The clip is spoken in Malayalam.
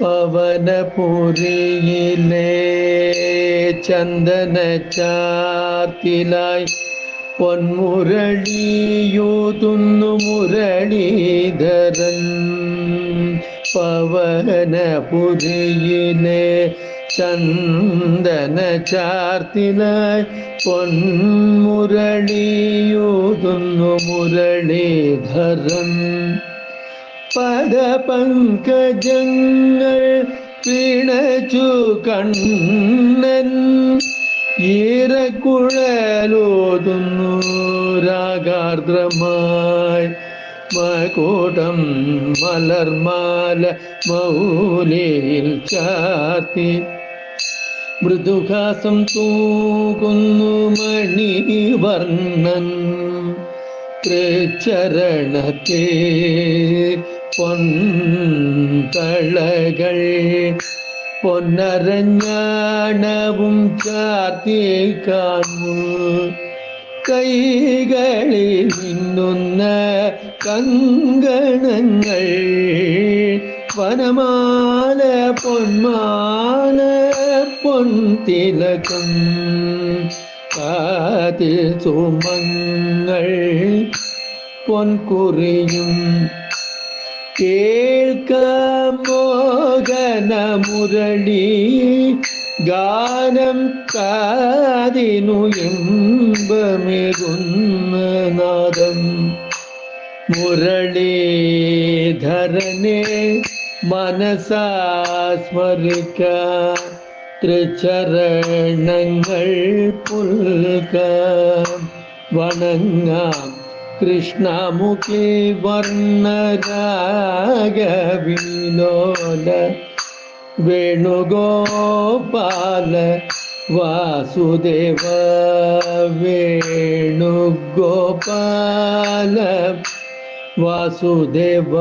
പവനപുരിയിലെ ചന്ദന ചാത്തിലായി പൊന്മുരളിയൂതുന്നു മുരളീധരൻ. പവനപുരിയിലെ ചന്ദന ചാർത്തിലായി പൊന്മുരളിയൂതുന്നു മുരളീധരൻ. പദപങ്കജങ്ങൾ പിണച്ചു കണ്ണൻ ഈറക്കുഴലോതുന്നു രാഗാർദ്രമായി. മകൂടം മലർമാല മൗലിയിൽ ചാത്തി മൃദുഹാസം തൂകുന്നു മണിവർണൻ. തൃച്ചരണത്തെ പൊൻതളകൾ പൊന്നരഞ്ഞാണവും ചാർത്തി കാണു കൈകളിൽ മിന്നുന്ന കങ്കണങ്ങൾ വനമാല പൊന്മാല പൊൻതിലകം കാതിൽ സുമങ്ങൾ പൊൻകുറിയും കേൾക്കാം ഗാനം കാതിനു എമ്പമേകുന്ന നാദം. മുരളീധരനെ മനസാസ്മരിക്ക സ്മരിക്ക തൃച്ചരണങ്ങൾ പുൽക വണങ്ങാം कृष्णमुखे वर्णरागविलोल वेणुगोपाल वासुदेव वेणुगोपाल वासुदेव।